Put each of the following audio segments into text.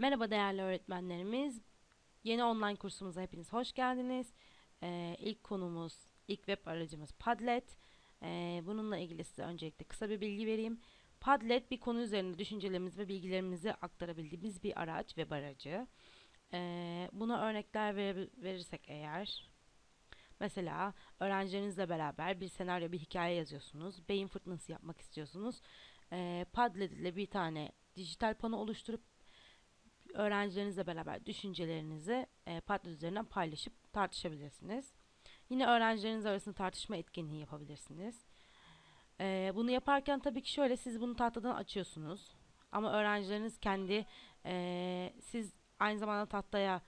Merhaba değerli öğretmenlerimiz. Yeni online kursumuza hepiniz hoş geldiniz. Ee, ilk konumuz, ilk web aracımız Padlet. Ee, bununla ilgili size öncelikle kısa bir bilgi vereyim. Padlet bir konu üzerinde düşüncelerimizi ve bilgilerimizi aktarabildiğimiz bir araç, web aracı. Ee, buna örnekler ver- verirsek eğer, mesela öğrencilerinizle beraber bir senaryo, bir hikaye yazıyorsunuz. Beyin fırtınası yapmak istiyorsunuz. Ee, Padlet ile bir tane dijital pano oluşturup öğrencilerinizle beraber düşüncelerinizi e, Padlet üzerinden paylaşıp tartışabilirsiniz. Yine öğrencileriniz arasında tartışma etkinliği yapabilirsiniz. E, bunu yaparken tabii ki şöyle siz bunu tahtadan açıyorsunuz. Ama öğrencileriniz kendi e, siz aynı zamanda tahtaya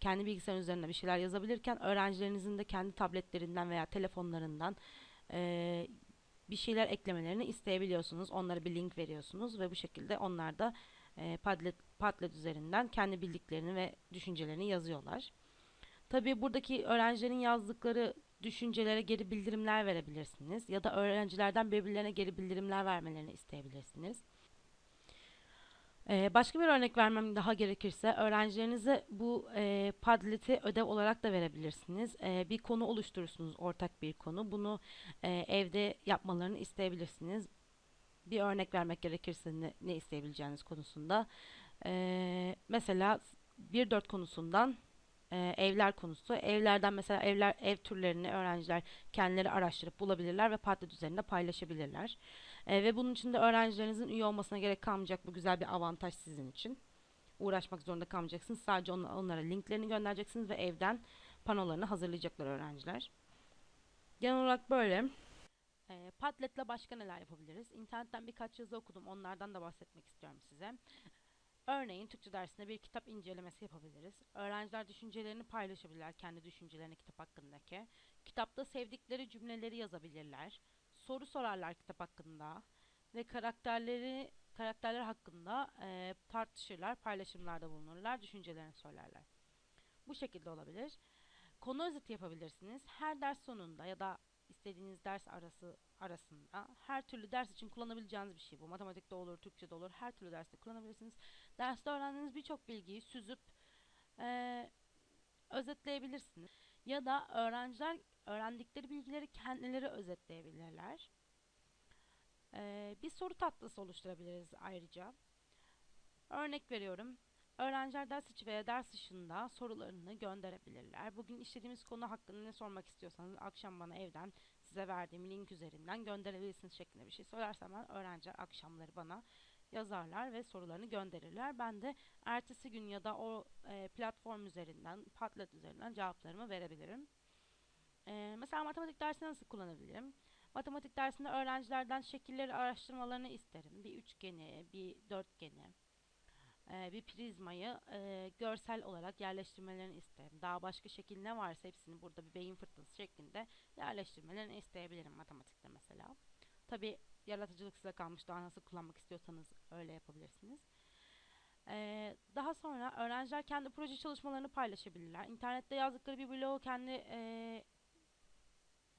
kendi bilgisayarın üzerinde bir şeyler yazabilirken öğrencilerinizin de kendi tabletlerinden veya telefonlarından e, bir şeyler eklemelerini isteyebiliyorsunuz. Onlara bir link veriyorsunuz ve bu şekilde onlar da e, Padlet, Padlet üzerinden kendi bildiklerini ve düşüncelerini yazıyorlar. Tabii buradaki öğrencilerin yazdıkları düşüncelere geri bildirimler verebilirsiniz ya da öğrencilerden birbirlerine geri bildirimler vermelerini isteyebilirsiniz. Ee, başka bir örnek vermem daha gerekirse öğrencilerinize bu e, Padlet'i ödev olarak da verebilirsiniz. Ee, bir konu oluşturursunuz, ortak bir konu. Bunu e, evde yapmalarını isteyebilirsiniz. Bir örnek vermek gerekirse ne, ne isteyebileceğiniz konusunda. Ee, mesela 1-4 konusundan e, evler konusu. Evlerden mesela evler ev türlerini öğrenciler kendileri araştırıp bulabilirler ve Padlet üzerinde paylaşabilirler. E, ve bunun için de öğrencilerinizin üye olmasına gerek kalmayacak bu güzel bir avantaj sizin için. Uğraşmak zorunda kalmayacaksınız. Sadece on- onlara linklerini göndereceksiniz ve evden panolarını hazırlayacaklar öğrenciler. Genel olarak böyle. E, Padlet'le başka neler yapabiliriz? İnternetten birkaç yazı okudum. Onlardan da bahsetmek istiyorum size. Örneğin Türkçe dersinde bir kitap incelemesi yapabiliriz. Öğrenciler düşüncelerini paylaşabilirler, kendi düşüncelerini kitap hakkındaki. Kitapta sevdikleri cümleleri yazabilirler. Soru sorarlar kitap hakkında ve karakterleri karakterler hakkında e, tartışırlar, paylaşımlarda bulunurlar, düşüncelerini söylerler. Bu şekilde olabilir. Konu özeti yapabilirsiniz. Her ders sonunda ya da istediğiniz ders arası arasında her türlü ders için kullanabileceğiniz bir şey bu. Matematikte olur, Türkçe'de olur, her türlü derste kullanabilirsiniz. Derste öğrendiğiniz birçok bilgiyi süzüp eee, özetleyebilirsiniz. Ya da öğrenciler öğrendikleri bilgileri kendileri özetleyebilirler. Eee, bir soru tahtası oluşturabiliriz ayrıca. Örnek veriyorum. Öğrenciler ders içi veya ders dışında sorularını gönderebilirler. Bugün işlediğimiz konu hakkında ne sormak istiyorsanız akşam bana evden size verdiğim link üzerinden gönderebilirsiniz şeklinde bir şey söylersem ben öğrenciler akşamları bana yazarlar ve sorularını gönderirler. Ben de ertesi gün ya da o e, platform üzerinden, Padlet üzerinden cevaplarımı verebilirim. E, mesela matematik dersini nasıl kullanabilirim? Matematik dersinde öğrencilerden şekilleri araştırmalarını isterim. Bir üçgeni, bir dörtgeni, e, bir prizmayı e, görsel olarak yerleştirmelerini isterim. Daha başka şekil ne varsa hepsini burada bir beyin fırtınası şeklinde yerleştirmelerini isteyebilirim matematikte mesela. Tabi yaratıcılık size kalmış. Daha nasıl kullanmak istiyorsanız öyle yapabilirsiniz. Ee, daha sonra öğrenciler kendi proje çalışmalarını paylaşabilirler. İnternette yazdıkları bir blogu kendi e,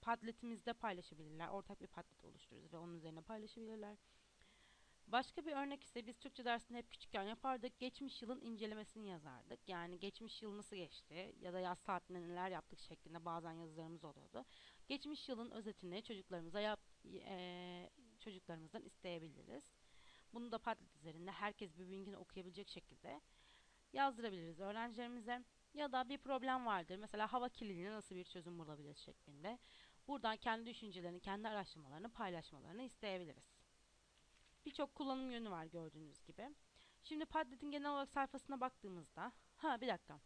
Padlet'imizde paylaşabilirler. Ortak bir Padlet oluştururuz ve onun üzerine paylaşabilirler. Başka bir örnek ise biz Türkçe dersinde hep küçükken yapardık. Geçmiş yılın incelemesini yazardık. Yani geçmiş yıl nasıl geçti ya da yaz tatilinde neler yaptık şeklinde bazen yazılarımız oluyordu. Geçmiş yılın özetini çocuklarımıza yap, eee, çocuklarımızdan isteyebiliriz. Bunu da Padlet üzerinde herkes birbirinkini okuyabilecek şekilde yazdırabiliriz öğrencilerimize. Ya da bir problem vardır. Mesela hava kirliliğine nasıl bir çözüm bulabiliriz şeklinde. Buradan kendi düşüncelerini, kendi araştırmalarını paylaşmalarını isteyebiliriz. Birçok kullanım yönü var gördüğünüz gibi. Şimdi Padlet'in genel olarak sayfasına baktığımızda, ha bir dakika.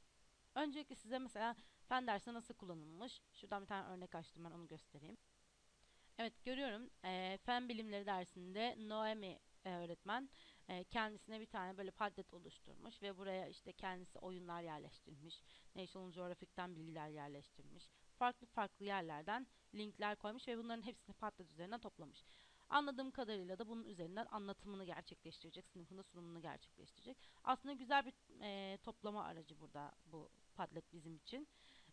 Öncelikle size mesela fen dersinde nasıl kullanılmış? Şuradan bir tane örnek açtım ben onu göstereyim. Evet görüyorum. Eee, fen bilimleri dersinde Noemi e, öğretmen e, kendisine bir tane böyle padlet oluşturmuş ve buraya işte kendisi oyunlar yerleştirmiş. National Geographic'ten bilgiler yerleştirmiş. Farklı farklı yerlerden linkler koymuş ve bunların hepsini padlet üzerinden toplamış. Anladığım kadarıyla da bunun üzerinden anlatımını gerçekleştirecek, sınıfında sunumunu gerçekleştirecek. Aslında güzel bir e, toplama aracı burada bu Padlet bizim için.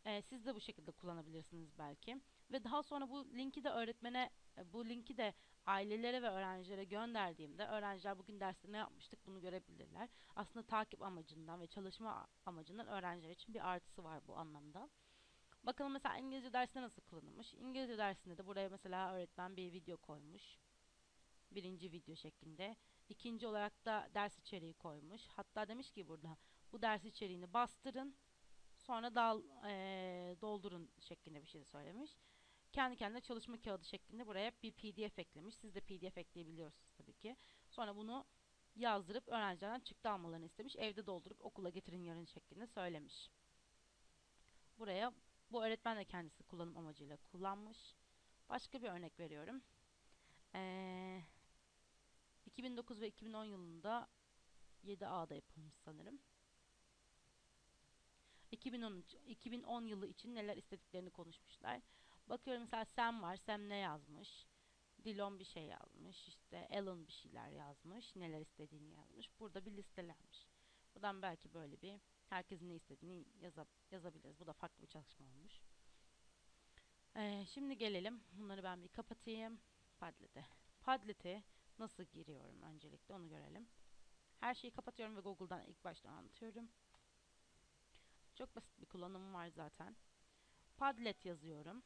E, siz de bu şekilde kullanabilirsiniz belki. Ve daha sonra bu linki de öğretmene, e, bu linki de ailelere ve öğrencilere gönderdiğimde öğrenciler bugün derste ne yapmıştık bunu görebilirler. Aslında takip amacından ve çalışma amacından öğrenciler için bir artısı var bu anlamda. Bakalım mesela İngilizce dersinde nasıl kullanılmış. İngilizce dersinde de buraya mesela öğretmen bir video koymuş. Birinci video şeklinde. İkinci olarak da ders içeriği koymuş. Hatta demiş ki burada bu ders içeriğini bastırın. Sonra dal, e, doldurun şeklinde bir şey söylemiş. Kendi kendine çalışma kağıdı şeklinde buraya bir pdf eklemiş. Siz de pdf ekleyebiliyorsunuz tabii ki. Sonra bunu yazdırıp öğrencilerden çıktı almalarını istemiş. Evde doldurup okula getirin yarın şeklinde söylemiş. Buraya bu öğretmen de kendisi kullanım amacıyla kullanmış. Başka bir örnek veriyorum. Ee, 2009 ve 2010 yılında 7A'da yapılmış sanırım. 2010, 2010 yılı için neler istediklerini konuşmuşlar. Bakıyorum mesela Sam var. Sam ne yazmış? Dillon bir şey yazmış. İşte Alan bir şeyler yazmış. Neler istediğini yazmış. Burada bir listelenmiş. Buradan belki böyle bir herkesin ne istediğini yazab yazabiliriz. Bu da farklı bir çalışma olmuş. Ee, şimdi gelelim. Bunları ben bir kapatayım. Padlet'e. Padlet'e nasıl giriyorum öncelikle onu görelim. Her şeyi kapatıyorum ve Google'dan ilk başta anlatıyorum. Çok basit bir kullanımı var zaten. Padlet yazıyorum.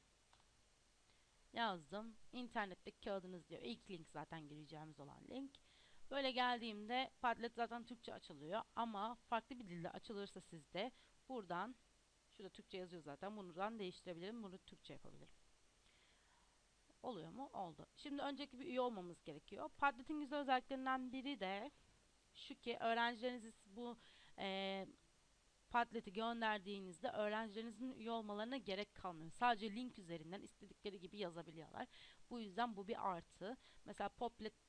Yazdım. İnternetteki kağıdınız diyor. İlk link zaten gireceğimiz olan link. Böyle geldiğimde Padlet zaten Türkçe açılıyor ama farklı bir dilde açılırsa sizde buradan şurada Türkçe yazıyor zaten. Buradan değiştirebilirim. Bunu Türkçe yapabilirim. Oluyor mu? Oldu. Şimdi önceki bir üye olmamız gerekiyor. Padlet'in güzel özelliklerinden biri de şu ki öğrencileriniz bu e, Padlet'i gönderdiğinizde öğrencilerinizin üye olmalarına gerek kalmıyor. Sadece link üzerinden istedikleri gibi yazabiliyorlar. Bu yüzden bu bir artı. Mesela Poplet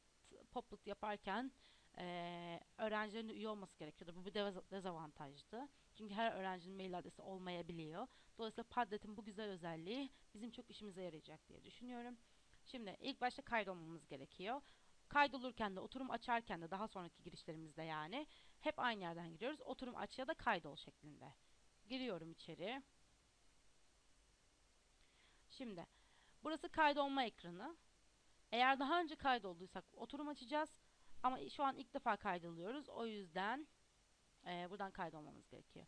Poplet yaparken e, öğrencilerin üye olması gerekiyordu. Bu bir dezavantajdı. Çünkü her öğrencinin mail adresi olmayabiliyor. Dolayısıyla Padlet'in bu güzel özelliği bizim çok işimize yarayacak diye düşünüyorum. Şimdi ilk başta kaydolmamız gerekiyor. Kaydolurken de oturum açarken de daha sonraki girişlerimizde yani hep aynı yerden giriyoruz. Oturum aç ya da kaydol şeklinde. Giriyorum içeri. Şimdi burası kaydolma ekranı. Eğer daha önce kaydolduysak oturum açacağız. Ama şu an ilk defa kaydoluyoruz. O yüzden e, buradan kaydolmamız gerekiyor.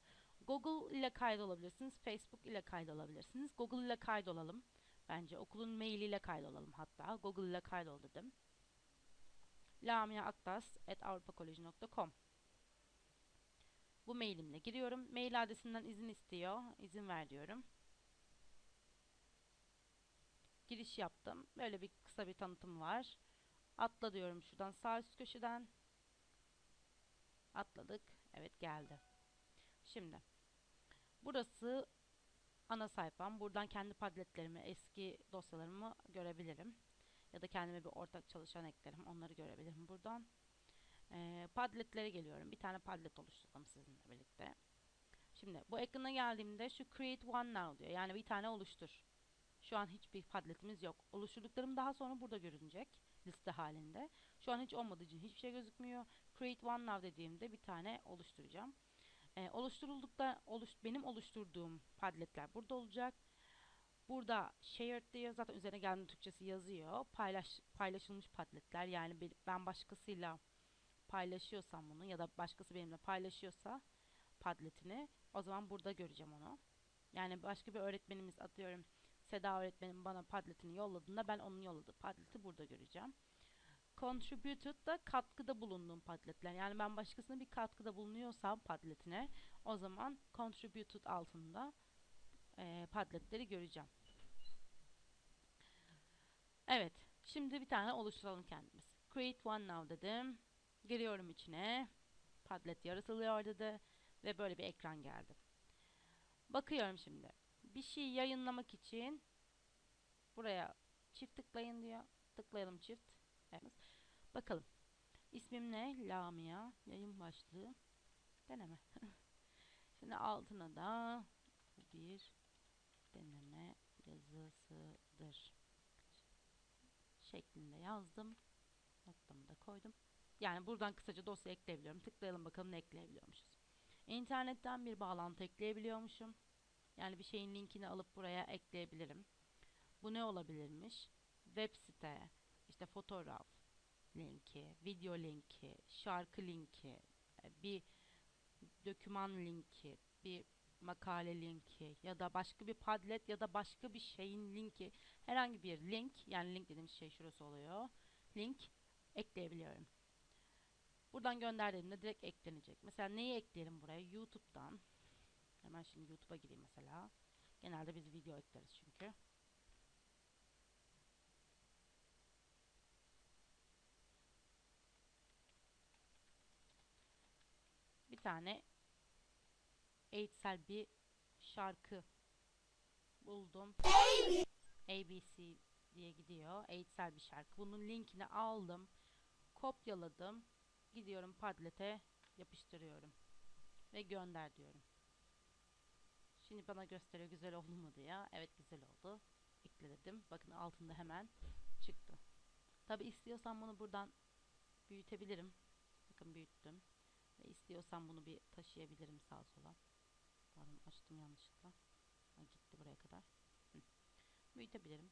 Google ile kaydolabilirsiniz. Facebook ile kaydolabilirsiniz. Google ile kaydolalım. Bence okulun mailiyle kaydolalım hatta. Google ile kaydol dedim. lamiaaktas.avrupakolej.com Bu mailimle giriyorum. Mail adresinden izin istiyor. İzin ver diyorum. Giriş yaptım. Böyle bir kısa bir tanıtım var. Atla diyorum şuradan sağ üst köşeden. Atladık. Evet geldi. Şimdi burası ana sayfam. Buradan kendi padletlerimi, eski dosyalarımı görebilirim. Ya da kendime bir ortak çalışan eklerim. Onları görebilirim buradan. Ee, padletlere geliyorum. Bir tane padlet oluşturdum sizinle birlikte. Şimdi bu ekrana geldiğimde şu create one now diyor. Yani bir tane oluştur. Şu an hiçbir padletimiz yok. Oluşturduklarım daha sonra burada görünecek liste halinde. Şu an hiç olmadığı için hiçbir şey gözükmüyor. Create one now dediğimde bir tane oluşturacağım. Ee, oluşturuldukta oluş, benim oluşturduğum padletler burada olacak. Burada shared diye zaten üzerine geldiğinde Türkçesi yazıyor. Paylaş, paylaşılmış padletler yani ben başkasıyla paylaşıyorsam bunu ya da başkası benimle paylaşıyorsa padletini o zaman burada göreceğim onu. Yani başka bir öğretmenimiz atıyorum Seda öğretmenim bana Padlet'ini yolladığında ben onun yolladığı Padlet'i burada göreceğim. Contributed da katkıda bulunduğum Padlet'ler. Yani ben başkasına bir katkıda bulunuyorsam Padlet'ine o zaman Contributed altında e, Padlet'leri göreceğim. Evet. Şimdi bir tane oluşturalım kendimiz. Create one now dedim. Giriyorum içine. Padlet yaratılıyor dedi. Ve böyle bir ekran geldi. Bakıyorum şimdi bir şey yayınlamak için buraya çift tıklayın diyor. Tıklayalım çift. Evet. Bakalım. İsmim ne? Lamia. Yayın başlığı. Deneme. Şimdi altına da bir deneme yazısıdır. Şeklinde yazdım. Noktamı da koydum. Yani buradan kısaca dosya ekleyebiliyorum. Tıklayalım bakalım ne ekleyebiliyormuşuz. İnternetten bir bağlantı ekleyebiliyormuşum. Yani bir şeyin linkini alıp buraya ekleyebilirim. Bu ne olabilirmiş? Web site, işte fotoğraf linki, video linki, şarkı linki, e, bir doküman linki, bir makale linki ya da başka bir Padlet ya da başka bir şeyin linki herhangi bir link yani link dediğimiz şey şurası oluyor. Link ekleyebiliyorum. Buradan gönderdiğimde direkt eklenecek. Mesela neyi ekleyelim buraya? YouTube'dan. Hemen şimdi YouTube'a gireyim mesela. Genelde biz video ekleriz çünkü. Bir tane eğitsel bir şarkı buldum. ABC diye gidiyor. Eğitsel bir şarkı. Bunun linkini aldım. Kopyaladım. Gidiyorum Padlet'e yapıştırıyorum. Ve gönder diyorum. Şimdi bana gösteriyor güzel oldu mu diye. Evet güzel oldu. Ekle dedim. Bakın altında hemen çıktı. Tabi istiyorsam bunu buradan büyütebilirim. Bakın büyüttüm. Ve istiyorsam bunu bir taşıyabilirim sağa sola. Pardon açtım yanlışlıkla. Ha, gitti buraya kadar. Hı. Büyütebilirim.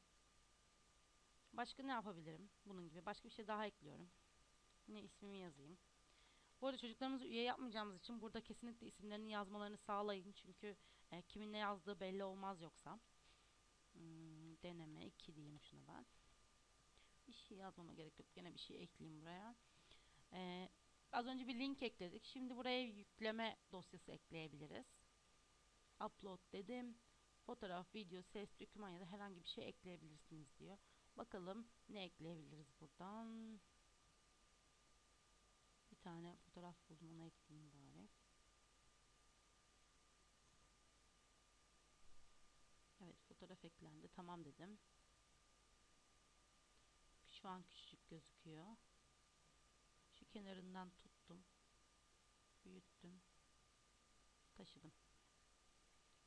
Başka ne yapabilirim? Bunun gibi. Başka bir şey daha ekliyorum. Yine ismimi yazayım. Bu arada çocuklarımızı üye yapmayacağımız için burada kesinlikle isimlerini yazmalarını sağlayın. Çünkü e, kimin ne yazdığı belli olmaz yoksa. Hmm, deneme 2 diyeyim şuna ben. Bir şey yazmama gerek yok. Yine bir şey ekleyeyim buraya. Ee, az önce bir link ekledik. Şimdi buraya yükleme dosyası ekleyebiliriz. Upload dedim. Fotoğraf, video, ses, doküman ya da herhangi bir şey ekleyebilirsiniz diyor. Bakalım ne ekleyebiliriz buradan. Bir tane fotoğraf buldum onu ekleyeyim eklendi. Tamam dedim. Şu an küçücük gözüküyor. Şu kenarından tuttum. Büyüttüm. Taşıdım.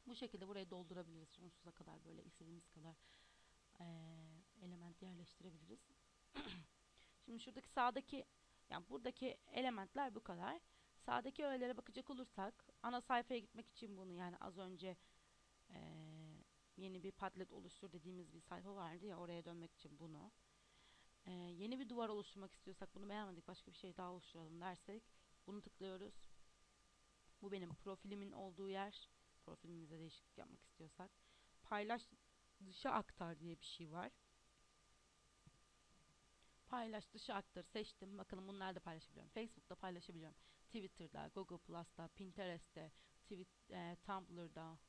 Bu şekilde burayı doldurabiliriz. Sonsuza kadar böyle istediğimiz kadar eee, element yerleştirebiliriz. Şimdi şuradaki sağdaki yani buradaki elementler bu kadar. Sağdaki öğelere bakacak olursak ana sayfaya gitmek için bunu yani az önce yeni bir padlet oluştur dediğimiz bir sayfa vardı ya oraya dönmek için bunu. Eee, yeni bir duvar oluşturmak istiyorsak bunu beğenmedik başka bir şey daha oluşturalım dersek bunu tıklıyoruz. Bu benim profilimin olduğu yer. Profilimize değişiklik yapmak istiyorsak. Paylaş dışa aktar diye bir şey var. Paylaş dışa aktar seçtim. Bakalım bunu nerede paylaşabiliyorum. Facebook'ta paylaşabiliyorum. Twitter'da, Google Plus'ta, Pinterest'te, tweet, e, Tumblr'da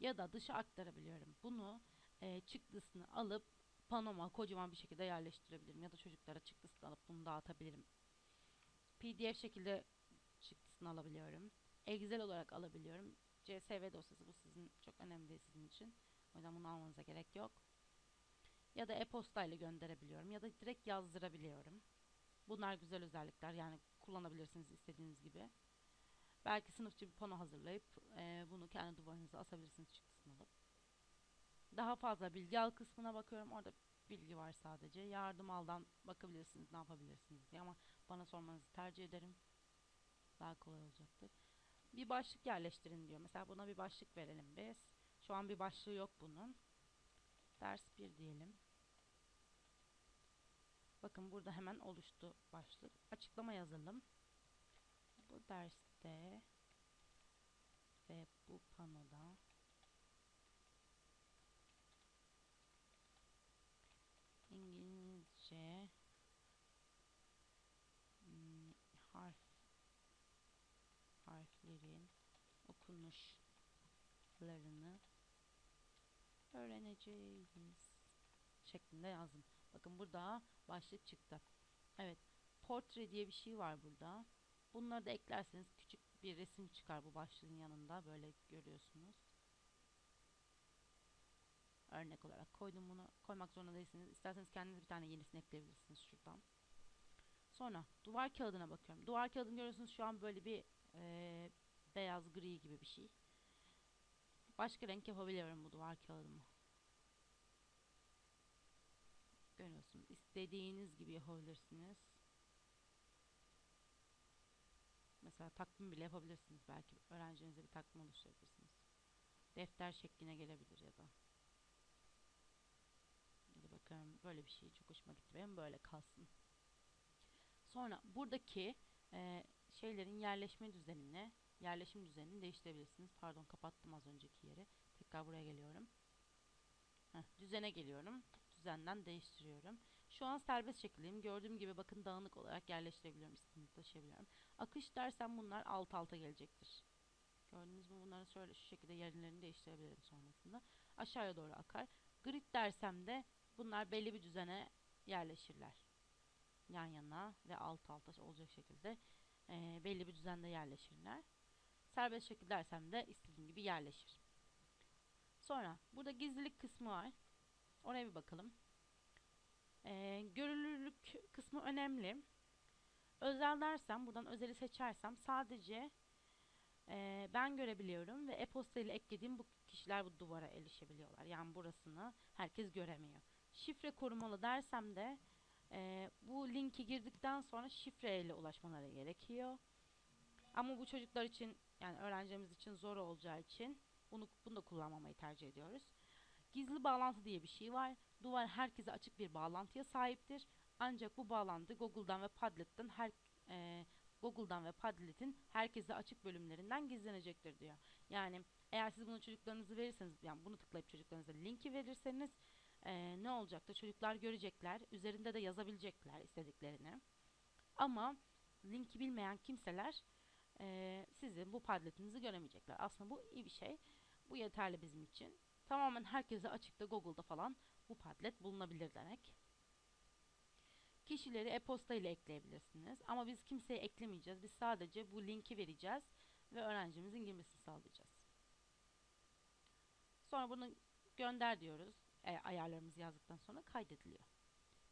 ya da dışa aktarabiliyorum. Bunu e, çıktısını alıp panoma kocaman bir şekilde yerleştirebilirim. Ya da çocuklara çıktısını alıp bunu dağıtabilirim. PDF şekilde çıktısını alabiliyorum. Excel olarak alabiliyorum. CSV dosyası bu sizin çok önemli sizin için. O yüzden bunu almanıza gerek yok. Ya da e-posta ile gönderebiliyorum ya da direkt yazdırabiliyorum. Bunlar güzel özellikler yani kullanabilirsiniz istediğiniz gibi. Belki sınıfçı bir pano hazırlayıp e, bunu kendi duvarınıza asabilirsiniz çıktısını alıp. Daha fazla bilgi al kısmına bakıyorum. Orada bilgi var sadece. Yardım aldan bakabilirsiniz ne yapabilirsiniz diye ama bana sormanızı tercih ederim. Daha kolay olacaktır. Bir başlık yerleştirin diyor. Mesela buna bir başlık verelim biz. Şu an bir başlığı yok bunun. Ders 1 diyelim. Bakın burada hemen oluştu başlık. Açıklama yazalım. Bu ve bu panoda İngilizce hmm, harf harflerin okunuşlarını öğreneceğiz şeklinde yazdım. Bakın burada başlık çıktı. Evet. Portre diye bir şey var burada. Bunları da eklerseniz bir resim çıkar bu başlığın yanında. Böyle görüyorsunuz. Örnek olarak koydum bunu. Koymak zorunda değilsiniz. İsterseniz kendiniz bir tane yenisini ekleyebilirsiniz şuradan. Sonra duvar kağıdına bakıyorum. Duvar kağıdını görüyorsunuz şu an böyle bir e, beyaz gri gibi bir şey. Başka renk yapabiliyorum bu duvar kağıdımı. Görüyorsunuz. İstediğiniz gibi yapabilirsiniz. Mesela takvim bile yapabilirsiniz. Belki öğrencinize bir takvim oluşturabilirsiniz. defter şekline gelebilir ya da. Hadi bakalım böyle bir şey çok hoşuma gitti benim böyle kalsın. Sonra buradaki e, şeylerin yerleşme düzenini, yerleşim düzenini değiştirebilirsiniz. Pardon kapattım az önceki yeri. Tekrar buraya geliyorum. Heh, düzene geliyorum. Düzenden değiştiriyorum. Şu an serbest şekildeyim. Gördüğüm gibi bakın dağınık olarak yerleştirebiliyorum. İstediğimi taşıyabiliyorum. Akış dersem bunlar alt alta gelecektir. Gördünüz mü? Bunları şöyle şu şekilde yerlerini değiştirebilirim sonrasında. Aşağıya doğru akar. Grid dersem de bunlar belli bir düzene yerleşirler. Yan yana ve alt alta olacak şekilde e, belli bir düzende yerleşirler. Serbest şekil dersem de istediğim gibi yerleşir. Sonra burada gizlilik kısmı var. Oraya bir bakalım. E, görünürlük kısmı önemli. Özel dersem buradan özeli seçersem sadece e, ben görebiliyorum ve e-posta ile eklediğim bu kişiler bu duvara erişebiliyorlar. Yani burasını herkes göremiyor. Şifre korumalı dersem de e, bu linki girdikten sonra şifreyle ulaşmaları gerekiyor. Ama bu çocuklar için yani öğrencilerimiz için zor olacağı için bunu, bunu da kullanmamayı tercih ediyoruz. Gizli bağlantı diye bir şey var. Duvar herkese açık bir bağlantıya sahiptir. Ancak bu bağlantı Google'dan ve Padlet'ten her e, Google'dan ve Padlet'in herkese açık bölümlerinden gizlenecektir diyor. Yani eğer siz bunu çocuklarınızı verirseniz yani bunu tıklayıp çocuklarınıza linki verirseniz e, ne olacaktır? Çocuklar görecekler. Üzerinde de yazabilecekler istediklerini. Ama linki bilmeyen kimseler e, sizin bu padletinizi göremeyecekler. Aslında bu iyi bir şey. Bu yeterli bizim için. Tamamen herkese açıkta Google'da falan bu padlet bulunabilir demek. Kişileri e-posta ile ekleyebilirsiniz. Ama biz kimseye eklemeyeceğiz. Biz sadece bu linki vereceğiz ve öğrencimizin girmesini sağlayacağız. Sonra bunu gönder diyoruz. E, ayarlarımızı yazdıktan sonra kaydediliyor.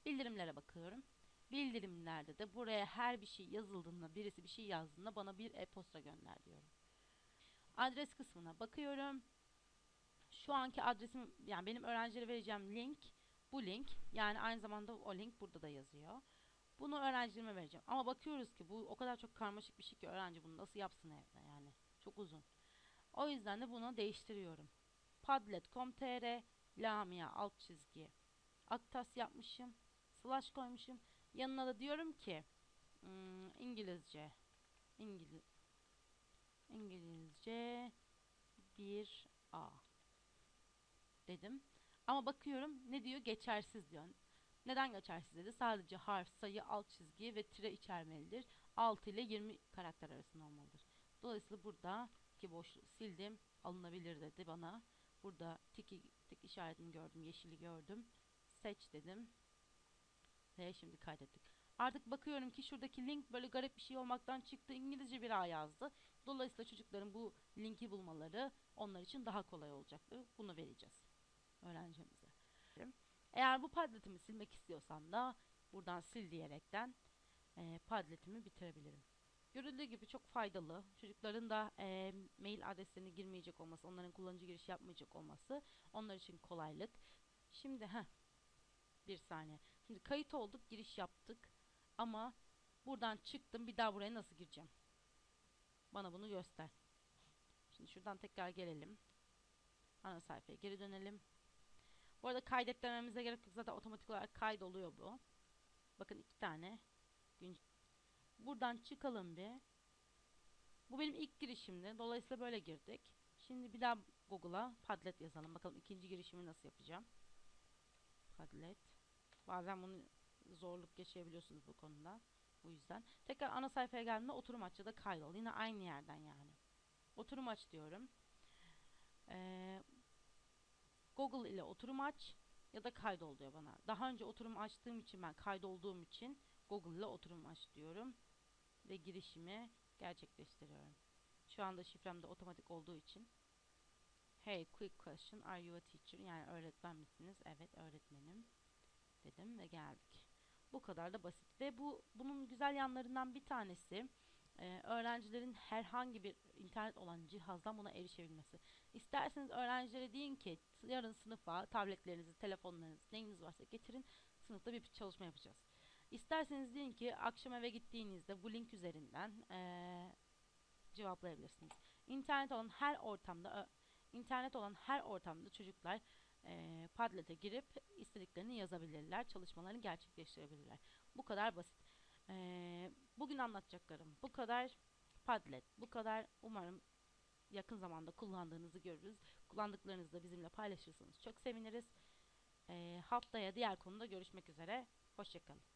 Bildirimlere bakıyorum. Bildirimlerde de buraya her bir şey yazıldığında, birisi bir şey yazdığında bana bir e-posta gönder diyorum. Adres kısmına bakıyorum. Şu anki adresim, yani benim öğrencilere vereceğim link bu link. Yani aynı zamanda o link burada da yazıyor. Bunu öğrencilerime vereceğim. Ama bakıyoruz ki bu o kadar çok karmaşık bir şey ki öğrenci bunu nasıl yapsın evde yani. Çok uzun. O yüzden de bunu değiştiriyorum. Padlet.com.tr Lamia alt çizgi Aktas yapmışım. Slash koymuşum. Yanına da diyorum ki hmm, İngilizce İngiliz İngilizce 1A dedim. Ama bakıyorum ne diyor? Geçersiz diyor. Neden geçersiz dedi? Sadece harf, sayı, alt çizgi ve tire içermelidir. 6 ile 20 karakter arasında olmalıdır. Dolayısıyla burada ki boşluğu sildim. Alınabilir dedi bana. Burada tik, tik işaretini gördüm. Yeşili gördüm. Seç dedim. Ve şimdi kaydettik. Artık bakıyorum ki şuradaki link böyle garip bir şey olmaktan çıktı. İngilizce bir A yazdı. Dolayısıyla çocukların bu linki bulmaları onlar için daha kolay olacaktır. Bunu vereceğiz öğrencimize. Eğer bu padletimi silmek istiyorsam da buradan sil diyerekten e, padletimi bitirebilirim. Görüldüğü gibi çok faydalı. Çocukların da e, mail adreslerini girmeyecek olması, onların kullanıcı giriş yapmayacak olması onlar için kolaylık. Şimdi ha bir saniye. Şimdi kayıt olduk, giriş yaptık. Ama buradan çıktım. Bir daha buraya nasıl gireceğim? Bana bunu göster. Şimdi şuradan tekrar gelelim. Ana sayfaya geri dönelim. Bu arada kaydet dememize gerek yok. Zaten otomatik olarak kaydoluyor bu. Bakın iki tane. Buradan çıkalım bir. Bu benim ilk girişimdi. Dolayısıyla böyle girdik. Şimdi bir daha Google'a Padlet yazalım. Bakalım ikinci girişimi nasıl yapacağım. Padlet. Bazen bunu zorluk yaşayabiliyorsunuz bu konuda. Bu yüzden. Tekrar ana sayfaya geldiğimde oturum aç ya da kaydol. Yine aynı yerden yani. Oturum aç diyorum. Ee, Google ile oturum aç ya da kaydol diyor bana. Daha önce oturum açtığım için ben kaydolduğum için Google ile oturum aç diyorum. Ve girişimi gerçekleştiriyorum. Şu anda şifrem de otomatik olduğu için. Hey quick question are you a teacher? Yani öğretmen misiniz? Evet öğretmenim dedim ve geldik. Bu kadar da basit ve bu bunun güzel yanlarından bir tanesi e, öğrencilerin herhangi bir internet olan cihazdan buna erişebilmesi. İsterseniz öğrencilere deyin ki yarın sınıfa tabletlerinizi, telefonlarınızı, neyiniz varsa getirin. Sınıfta bir çalışma yapacağız. İsterseniz deyin ki akşam eve gittiğinizde bu link üzerinden e, cevaplayabilirsiniz. İnternet olan her ortamda İnternet olan her ortamda çocuklar e, Padlet'e girip istediklerini yazabilirler, çalışmalarını gerçekleştirebilirler. Bu kadar basit. E, bugün anlatacaklarım bu kadar. Padlet bu kadar. Umarım yakın zamanda kullandığınızı görürüz. Kullandıklarınızı da bizimle paylaşırsanız çok seviniriz. E, haftaya diğer konuda görüşmek üzere. Hoşçakalın.